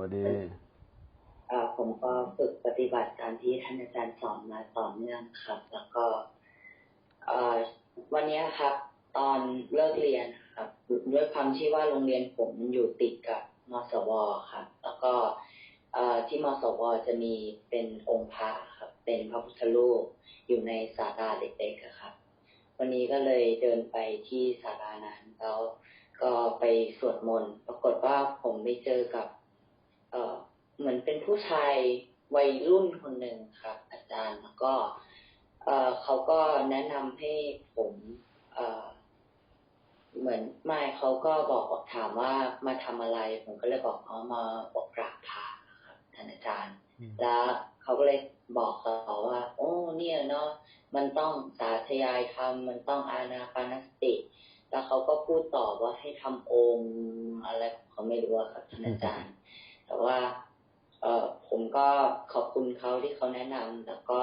วัสดีผมก็ฝึกปฏิบัติตามที่ท่านอาจารย์สอนมาต่อเนื่องครับ แล้วก็วันนี้ครับ ตอนเลิกเรียนครับด้วยความที่ว่าโรงเรียนผมอยู่ติดกับมสวครับ แล้วก็ที่มสวจะมีเป็นองค์พระครับ เป็นพระพุทธรูปอยู่ในศาลาเล็กๆอะครับ วันนี้ก็เลยเดินไปที่ศาลานั้นแล้วก็ไปสวดมนต์ปรากฏว่าผมไปเจอกับ เอ่อเหมือนเป็นผู้ชายวัยรุ่นคนหนึ่งครับ อาจารย์แล้วก็เอ่อเขาก็แนะนำให้ผมเอ่อเหมือนไม่เขาก็บอกถามว่ามาทำอะไร ผมก็เลยบอกอ๋อมาบอกกราบพระครับท่านอาจารย์อืมแล้วเขาก็เลยบอกต่อว่า โอ้ เนี่ยเนาะมันต้องสาธยายธรรมมันต้องอานาปานสติ แล้วเขาก็พูดต่อว่าให้ทำองค์อะไรของเขาไม่รู้อะครับท่านอาจารย์ แต่ว่าเออผมก็ขอบคุณเขาที่เขาแนะนำแล้วก็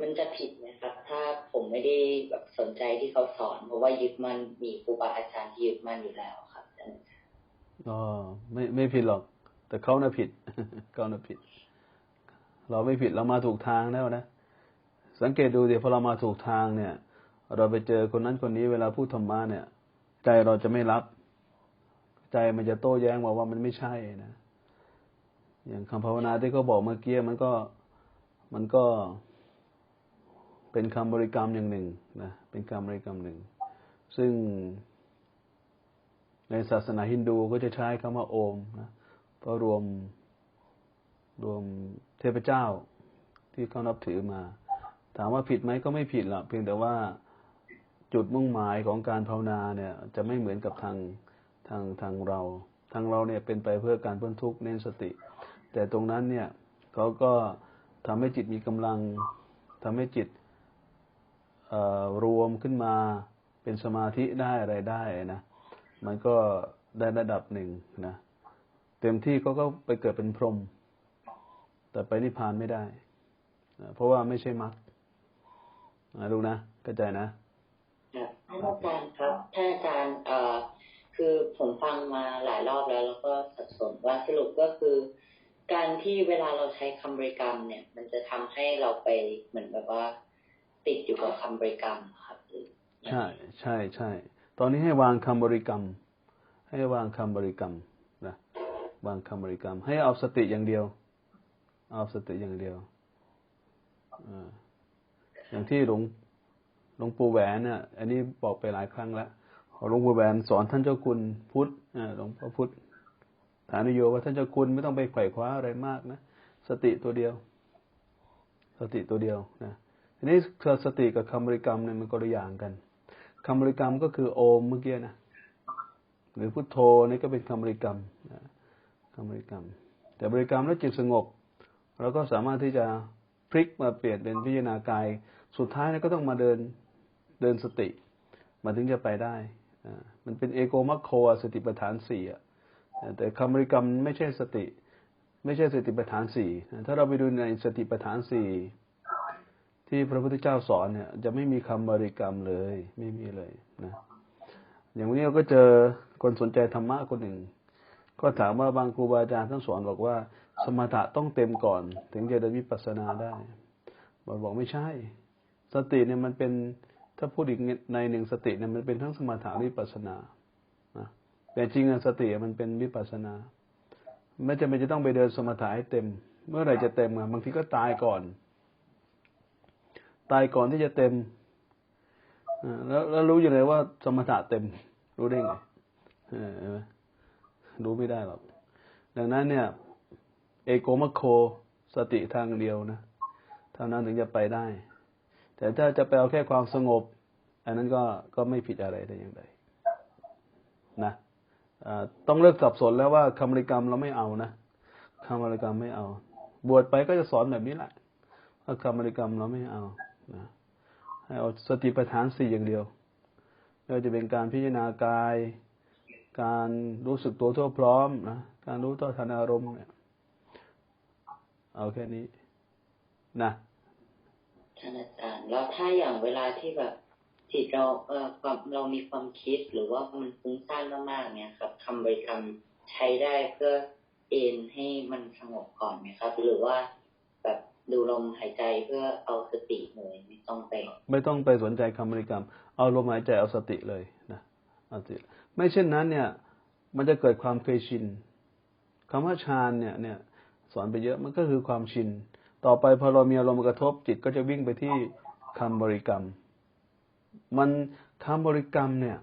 มันจะผิดนะครับ ถ้าผมไม่ได้แบบสนใจที่เขาสอน เพราะว่ายึดมันมีครูบาอาจารย์ที่ยึดมันอยู่แล้วครับอ๋อไม่ไม่ผิดหรอก แต่เขาน่ะผิดเขาน่ะผิด เราไม่ผิดเรามาถูกทางแล้วนะสังเกตดูเดิพอเรามาถูกทางเนี่ย เราไปเจอคนนั้นคนนี้เวลาพูดธรรมะเนี่ย ใจเราจะไม่รับ ใจมันจะโต้แย้งว่าว่ามันไม่ใช่นะ อย่างคำภาวนาที่เขาบอกเมื่อกี้มันก็มันก็เป็นคำบริกรรมอย่างหนึ่งนะเป็นคำบริกรรมหนึ่ง ซึ่งในศาสนาฮินดูก็จะใช้คำว่าโอมนะเพราะรวมรวมเทพเจ้าที่เขานับถือมา ถามว่าผิดไหมก็ไม่ผิดหรอกเพียงแต่ว่าจุดมุ่งหมายของการภาวนาเนี่ย จะไม่เหมือนกับทางทางทางเรา ทางเราเนี่ยเป็นไปเพื่อการพ้นทุกข์เน้นสติ แต่ตรงนั้นเนี่ยเขาก็ทำให้จิตมีกำลังทำให้จิตรวมขึ้นมาเป็นสมาธิได้อะไรได้นะมันก็ได้ระดับหนึ่งนะเต็มที่เขาก็ไปเกิดเป็นพรหมแต่ไปนิพพานไม่ได้นะเพราะว่าไม่ใช่มรรคนะลูกนะเข้าใจนะท่านอาจารย์ครับท่านอาจารย์เอ่อคือผมฟังมาหลายรอบแล้ว แล้วก็สับสนว่าสรุปก็คือ การที่เวลาเราใช้คำบริกรรมเนี่ย มันจะทำให้เราไปเหมือนแบบว่า ติดอยู่กับคำบริกรรมครับใช่ใช่ใช่ ตอนนี้ให้วางคำบริกรรม ให้วางคำบริกรรมนะวางคำบริกรรม ให้เอาสติอย่างเดียว เอาสติอย่างเดียวออย่างที่หลวงหลวงปู่แหวนเนี่ยอันนี้บอกไปหลายครั้งแล้วหลวงปู่แหวนสอนท่านเจ้าคุณพุทธหลวงพ่อพุทธ ฐานโยว่าท่านเจ้าคุณไม่ต้องไปไขว่คว้าอะไรมากนะสติตัวเดียว สติตัวเดียวนะทีนี้สติกับคำบริกรรมเนี่ยมันก็ละอย่างกันคำบริกรรมก็คือโอมเมื่อกี้นะหรือพุทโธนี่ก็เป็นคำบริกรรมนะคำบริกรรม แต่บริกรรมแล้วจิตสงบเราก็สามารถที่จะพลิกมาเปลี่ยนเป็นพิจารณากาย สุดท้ายนี่ก็ต้องมาเดินเดินสติ มาถึงจะไปได้อ่ามันเป็นเอโกมัคโคสติปัฏฐานสี่อะ แต่คำบริกรรมไม่ใช่สติ ไม่ใช่สติปัฏฐานสี่ถ้าเราไปดูในสติปัฏฐานสี่ที่พระพุทธเจ้าสอนเนี่ย จะไม่มีคำบริกรรมเลย ไม่มีเลยนะอย่างวันนี้เราก็เจอคนสนใจธรรมะคนหนึ่ง ก็ถามว่าบางครูบาอาจารย์ท่านสอนบอกว่า สมถะต้องเต็มก่อน ถึงจะเดินวิปัสสนาได้บอกบอกไม่ใช่ สติเนี่ยมันเป็นถ้าพูดอีกในหนึ่งสติเนี่ยมันเป็นทั้งสมถะวิปัสสนา แต่จริงสติมันเป็นวิปัสนาไม่จำเป็นจะต้องไปเดินสมถะให้เต็ม เมื่อไหร่จะเต็มอะบางทีก็ตายก่อน ตายก่อนที่จะเต็มแล้วแล้วรู้ยังไงว่าสมถะเต็ม รู้ได้ไงรู้ไม่ได้หรอก ดังนั้นเนี่ย เอโกมโคสติทางเดียวนะเท่านั้นถึงจะไปได้ แต่ถ้าจะไปเอาแค่ความสงบ อันนั้นก็ก็ไม่ผิดอะไรแต่อย่างใดนะ ต้องเลิกสับสนแล้วว่าคำบริกรรมเราไม่เอานะคำบริกรรมไม่เอา บวชไปก็จะสอนแบบนี้แหละว่าคำบริกรรมเราไม่เอานะให้เอาสติปัฏฐานสี่อย่างเดียวไม่ว่าจะเป็นการพิจารณากาย การรู้สึกตัวทั่วพร้อมนะการรู้ต่อทันอารมณ์เนี่ยเอาแค่นี้นะท่านอาจารย์แล้วถ้าอย่างเวลาที่แบบ จิตเราเอ่อความเรามีความคิดหรือว่ามันฟุ้งซ่านมากๆเนี่ยครับคำบริกรรมใช้ได้เพื่อเอนให้มันสงบก่อนไหมครับ หรือว่าแบบดูลมหายใจเพื่อเอาสติเลยไม่ต้องไป ไม่ต้องไปสนใจคำบริกรรม เอาลมหายใจเอาสติเลยนะเอาสติไม่เช่นนั้นเนี่ย มันจะเกิดความเคยชินคำว่าฌานเนี่ยเนี่ย สอนไปเยอะมันก็คือความชิน ต่อไปพอเรามีอารมณ์กระทบจิตก็จะวิ่งไปที่คำบริกรรม มันคำบริกรรมเนี่ย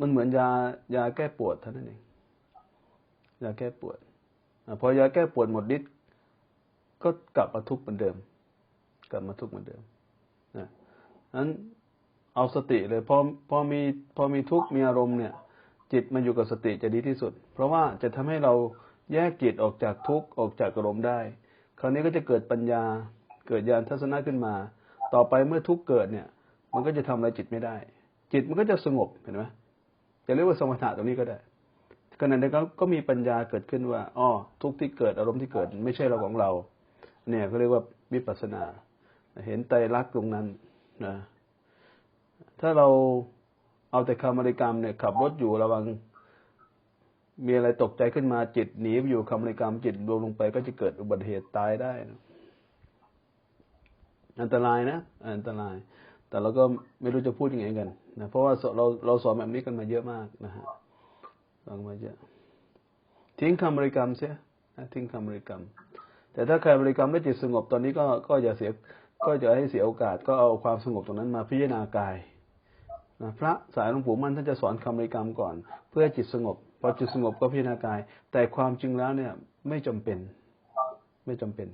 มันเหมือนยายาแก้ปวดเท่านั้นเองยาแก้ปวดพอยาแก้ปวดหมดฤทธิ์ก็กลับมาทุกข์เหมือนเดิม กลับมาทุกข์เหมือนเดิมนะนั้นเอาสติเลยพอพอมีพอมีทุกข์มีอารมณ์เนี่ย จิตมาอยู่กับสติจะดีที่สุด เพราะว่าจะทำให้เราแยกจิตออกจากทุกข์ออกจากอารมณ์ได้ คราวนี้ก็จะเกิดปัญญาเกิดญาณทัศนะขึ้นมา ต่อไปเมื่อทุกข์เกิดเนี่ย มันก็จะทำอะไรจิตไม่ได้ จิตมันก็จะสงบเห็นไหมจะเรียกว่าสมถะตรงนี้ก็ได้ขณะเดียวกันก็มีปัญญาเกิดขึ้นว่าอ๋อทุกที่เกิดอารมณ์ที่เกิดไม่ใช่เราของเรา เนี่ยก็เรียกว่าวิปัสสนา เห็นไตรลักษณ์ตรงนั้นนะถ้าเราเอาแต่คำบริกรรมเนี่ยขับรถอยู่ระวัง มีอะไรตกใจขึ้นมาจิตหนีไปอยู่คำบริกรรมจิตรวมลงไปก็จะเกิดอุบัติเหตุตายได้นะอันตรายนะ อันตราย แต่เราก็ไม่รู้จะพูดยังไงกันนะเพราะว่าเราเราสอนแบบนี้กันมาเยอะมากนะฮะสอนมาเยอะ ทิ้งคำบริกรรมเสียนะทิ้งคำบริกรรม แต่ถ้าใครบริกรรมไม่จิตสงบตอนนี้ก็ก็อย่าเสียก็จะให้เสียโอกาสก็เอาความสงบตรงนั้นมาพิจารณากายนะพระสายหลวงปู่มั่นท่านจะสอนคำบริกรรมก่อน เพื่อจิตสงบพอจิตสงบก็พิจารณากาย แต่ความจริงแล้วเนี่ยไม่จำเป็น ไม่จำเป็น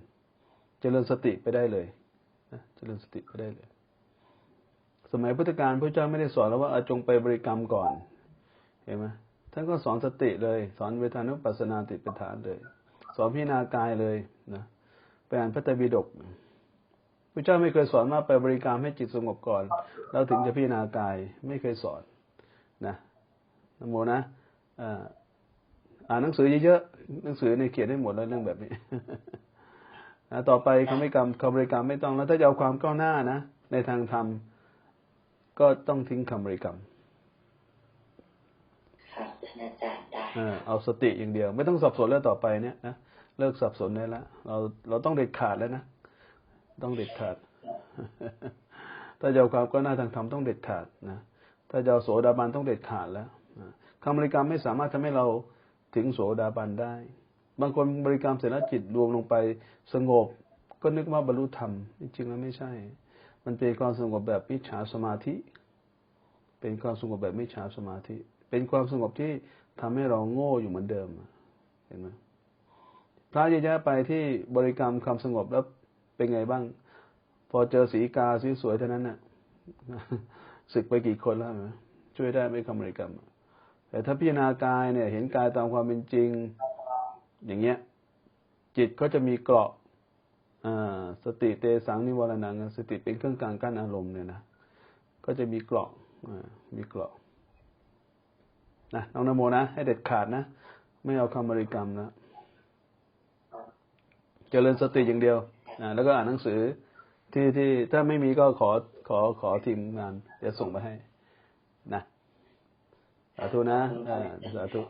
เจริญสติไปได้เลยนะเจริญสติไปได้เลย สมัยพุทธกาลพระเจ้าไม่ได้สอนแล้วว่าจงไปบริกรรมก่อน เห็นไหมท่านก็สอนสติเลย สอนเวทานุปัสสนาติปฐานเลย สอนพิจารณากายเลยนะไปอ่านพระไตรปิฎกพระเจ้าไม่เคยสอนว่าไปบริกรรมให้จิตสงบก่อนแล้วถึงจะพิจารณากายไม่เคยสอนนะนโมนะอ่านหนังสือเยอะๆหนังสือในเขียนได้หมดแล้วเรื่องแบบนี้นะต่อไปคำบริกรรมคำบริกรรมไม่ต้องแล้วถ้าจะเอาความก้าวหน้านะในทางธรรม ก็ต้องทิ้งคำบริกรรมครับท่านอาจารย์ได้เออเอาสติอย่างเดียว ไม่ต้องสับสนแล้วต่อไปเนี่ยนะเลิกสับสนได้แล้วเราเราต้องเด็ดขาดแล้วนะต้องเด็ดขาด ถ้าจะเอาความก้าวหน้าทางธรรมต้องเด็ดขาดนะถ้าจะเอาโสดาบันต้องเด็ดขาดแล้วคำบริกรรมไม่สามารถทำให้เราถึงโสดาบันได้ บางคนบริกรรมเสร็จแล้วจิตรวมลงไปสงบ ก็นึกว่าบรรลุธรรมจริงๆแล้วไม่ใช่ มันเป็นความสงบแบบมิจฉาสมาธิ เป็นความสงบแบบมิจฉาสมาธิ เป็นความสงบที่ทำให้เราโง่อยู่เหมือนเดิมเห็นไหมพระเยอะแยะไปที่บริกรรมคำสงบแล้วเป็นไงบ้าง พอเจอสีกาสวยๆเท่านั้นน่ะศึกไปกี่คนแล้วช่วยได้ไหมคำบริกรรม แต่ถ้าพิจารณากายเนี่ย เห็นกายตามความเป็นจริง อย่างเงี้ย จิตก็จะมีเกราะ สติเตสังนิวรณังสติเป็นเครื่องกลางกั้นอารมณ์เนี่ยนะก็จะมีเกราะมีเกราะนะน้องนโมนะ ให้เด็ดขาดนะ ไม่เอาคำบริกรรมนะเจริญสติอย่างเดียวนะแล้วก็อ่านหนังสือที่ที่ถ้าไม่มีก็ขอขอขอทีมงานเดี๋ยวส่งไปให้ นะสาธุนะสาธุ